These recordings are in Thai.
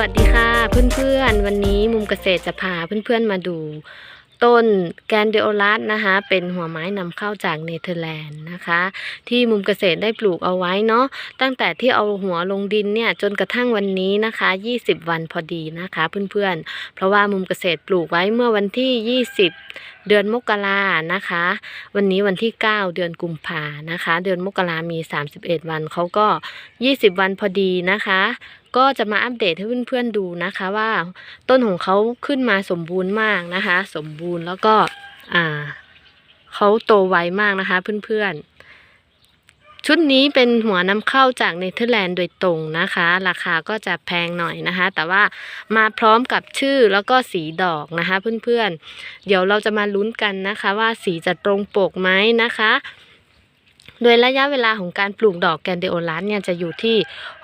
วัสดีค่ะเพื่อนๆ วันนี้มุมเกษตรจะพาเพื่อนๆมาดู ต้นแกนเดโอลัสนะคะ เป็นหัวไม้นำเข้าจากเนเธอร์แลนด์นะคะ ที่มุมเกษตรได้ปลูกเอาไว้เนาะตั้งแต่ที่เอาหัวลงดินเนี่ยจนกระทั่งวันนี้นะคะ 20 วันพอดีนะคะเพื่อนๆ เพราะว่ามุมเกษตรปลูกไว้เมื่อวันที่ 20 เดือนมกรานะคะ วันนี้วันที่ 9 เดือนกุมภานะคะ เดือนมกรามี 31 วันเขาก็ 20 วันพอดีนะคะ ก็จะมาอัปเดตให้เพื่อนๆดูนะคะว่าต้นของเขาขึ้นมาสมบูรณ์มากนะคะ สมบูรณ์แล้วก็อ่าเขาโตไวมากนะคะเพื่อนๆ ชุดนี้เป็นหัวนำเข้าจากเนเธอร์แลนด์โดยตรงนะคะ ราคาก็จะแพงหน่อยนะคะ แต่ว่ามาพร้อมกับชื่อแล้วก็สีดอกนะคะเพื่อนๆ เดี๋ยวเราจะมาลุ้นกันนะคะว่าสีจะตรงปกไหมนะคะ โดยระยะเวลาของการปลูกดอกแกนเดโอลัสเนี่ยจะอยู่ที่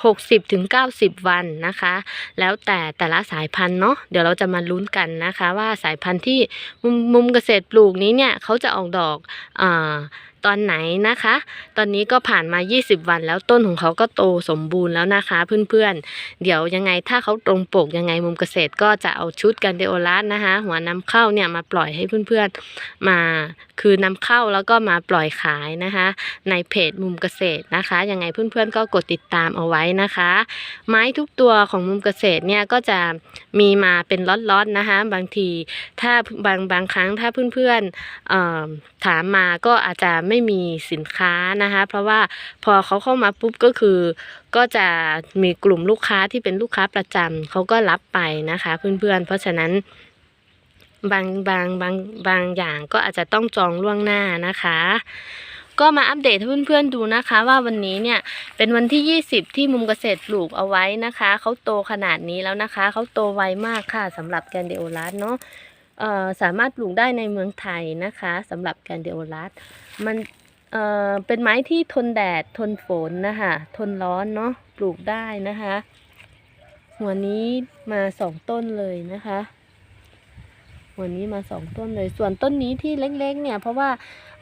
60ถึง90 วันนะคะ แล้วแต่แต่ละสายพันธุ์เนาะเดี๋ยวเราจะมาลุ้นกันนะคะ ว่าสายพันธุ์ที่มุมมุมเกษตรปลูกนี้เนี่ยเขาจะออกดอกอ่า ตอนไหนนะคะ ตอนนี้ก็ผ่านมา 20 วันแล้วต้นของเขาก็โตสมบูรณ์แล้วนะคะเพื่อนๆ เดี๋ยวยังไงถ้าเขาตรงปกยังไงมุมเกษตรก็จะเอาชุดกันเดโอลัสนะคะ หัวนำเข้าเนี่ยมาปล่อยให้เพื่อนๆมาคือนำเข้าแล้วก็มาปล่อยขายนะคะ ในเพจมุมเกษตรนะคะ ยังไงเพื่อนๆ ก็กดติดตามเอาไว้นะคะ ไม้ทุกตัวของมุมเกษตรเนี่ยก็จะมีมาเป็นล็อตๆนะคะ บางทีถ้าบางบางครั้งถ้าเพื่อนๆถามมาก็อาจจะไไม่มีสินค้านะคะ เพราะว่าพอเขาเข้ามาปุ๊บก็คือ ก็จะมีกลุ่มลูกค้าที่เป็นลูกค้าประจำเขาก็รับไปนะคะ เพื่อนๆ เพราะฉะนั้นบางบางบางบางอย่างก็อาจจะต้องจองล่วงหน้านะคะ ก็มาอัปเดตให้เพื่อนๆดูนะคะ ว่าวันนี้เนี่ยเป็นวันที่ 20 ที่มุมเกษตรปลูกเอาไว้นะคะเขาโตขนาดนี้แล้วนะคะเขาโตไวมากค่ะสำหรับแกนเดโอลัสเนาะ สามารถปลูกได้ในเมืองไทยนะคะสำหรับแกนเดโอลัสมันเเป็นไม้ที่ทนแดดทนฝนนะคะทนร้อนเนาะปลูกได้นะคะ หัวนี้มาสองต้นเลยนะคะวันนี้มาสองต้นเลย ส่วนต้นนี้ที่เล็กๆเนี่ย เพราะว่า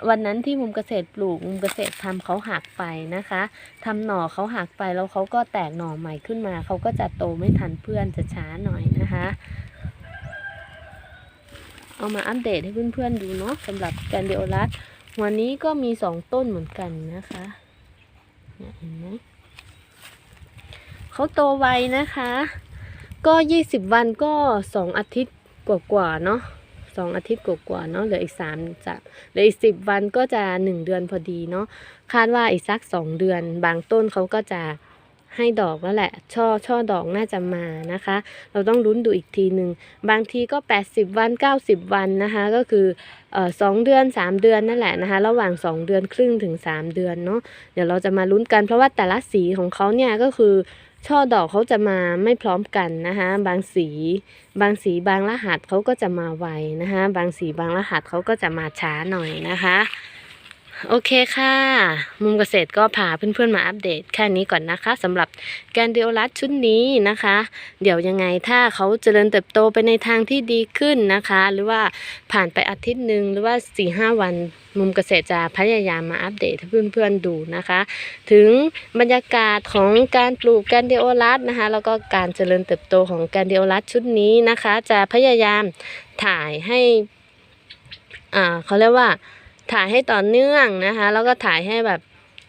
วันนั้นที่มุมเกษตรปลูกมุมเกษตรทำเขาหักไปนะคะทำหน่อเขาหักไปแล้วเขาก็แตกหน่อใหม่ขึ้นมาเขาก็จะโตไม่ทันเพื่อนจะช้าหน่อยนะคะ เอามาอัปเดตให้เพื่อนๆดูเนาะสำหรับแกนเดโอลัสวันนี้ก็มีสองต้นเหมือนกันนะคะเนี่ยเห็นไหมเขาโตไวนะคะ ก็ยี่สิบวันก็สองอาทิตย์กว่าๆเนาะสองอาทิตย์กว่าๆเนาะเหลืออีกสามจะเหลืออีกสิบวันก็จะหนึ่งเดือนพอดีเนาะคาดว่าอีกสักสองเดือน บางต้นเขาก็จะ ให้ดอกแล้วแหละ ช่อช่อดอกน่าจะมานะคะ เราต้องลุ้นดูอีกทีหนึ่งบางทีก็ 80 วัน 90 วันนะคะ ก็คือสองเดือน 3 เดือนนั่นแหละนะคะ ระหว่าง 2 เดือนครึ่งถึง 3 เดือนเนาะเดี๋ยวเราจะมาลุ้นกันเพราะว่าแต่ละสีของเขาเนี่ยก็คือช่อดอกเขาจะมาไม่พร้อมกันนะคะ บางสี บางสีบางรหัสเขาก็จะมาไวนะคะ บางสีบางรหัสเขาก็จะมาช้าหน่อยนะคะ โอเคค่ะ มุมเกษตรก็พาเพื่อนๆมาอัปเดตแค่นี้ก่อนนะคะสำหรับแกนเดโอลัสชุดนี้นะคะ เดี๋ยวยังไงถ้าเขาเจริญเติบโตไปในทางที่ดีขึ้นนะคะ หรือว่าผ่านไปอาทิตย์หนึ่งหรือว่า4ี่ห้าวันมุมเกษตรจะพยายามมาอัปเดตให้เพื่อนๆดูนะคะ ถึงบรรยากาศของการปลูกแกนเดโอลัสนะคะ แล้วก็การเจริญเติบโตของแกนเดโอลัสชุดนี้นะคะ จะพยายามถ่ายให้อ่าเขาเรียกว่า ถ่ายให้ต่อเนื่องนะคะ แล้วก็ถ่ายให้แบบ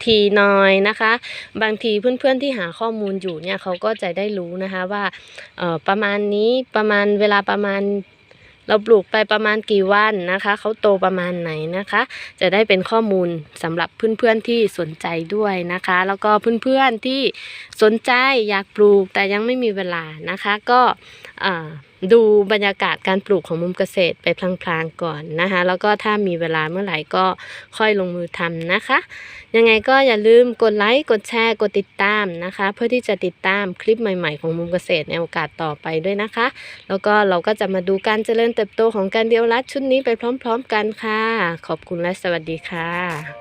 ทีน่อยนะคะ บางทีเพื่อนๆที่หาข้อมูลอยู่เนี่ยเขาก็จะได้รู้นะคะว่าประมาณนี้ประมาณเวลาประมาณเราปลูกไปประมาณกี่วันนะคะ เขาโตประมาณไหนนะคะ จะได้เป็นข้อมูลสำหรับเพื่อนๆที่สนใจด้วยนะคะ แล้วก็เพื่อนๆที่สนใจอยากปลูกแต่ยังไม่มีเวลานะคะ ก็ ดูบรรยากาศการปลูกของมุมเกษตรไปพลางๆก่อนนะคะ แล้วก็ถ้ามีเวลาเมื่อไหร่ก็ค่อยลงมือทำนะคะ ยังไงก็อย่าลืมกดไลค์ กดแชร์ กดติดตามนะคะ เพื่อที่จะติดตามคลิปใหม่ๆของมุมเกษตรในโอกาสต่อไปด้วยนะคะ แล้วก็เราก็จะมาดูการเจริญเติบโตของการเดียวรัดชุดนี้ไปพร้อม ๆ กันค่ะ ขอบคุณและสวัสดีค่ะ